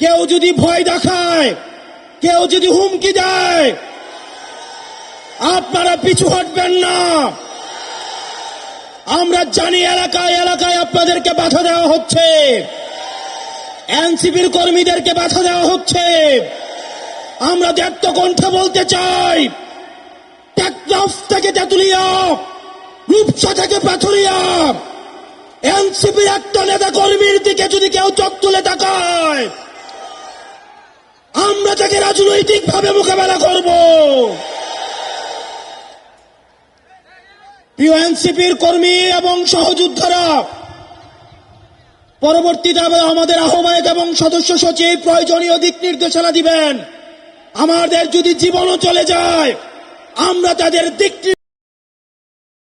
কেউ যদি ভয় দেখায়, কেউ যদি হুমকি দেয়, আপনারা পিছু হটবেন না। আমরা জানি এলাকায় এলাকায় আপনাদেরকে বাধা দেওয়া হচ্ছে। এনসিপির কর্মীদেরকে বাধা দেওয়া হচ্ছে। আমরা দেখত কণ্ঠে বলতে চাই থেকে তেতুলিয়া, রূপসা থেকে পাথুরিয়া, এনসিপির একটা নেতা কর্মীর দিকে যদি কেউ চোখ তুলে তাকায় আমরা তাকে রাজনৈতিক ভাবে মোকাবেলা করব। ইউএনসিপির কর্মী এবং সহযোদ্ধারা, পরবর্তীতে আমাদের আহ্বায়ক এবং সদস্য সচিব, প্রয়োজনীয় দিক নির্দেশনা দিবেন। আমাদের যদি জীবনও চলে যায়, আমরা তাদের দিক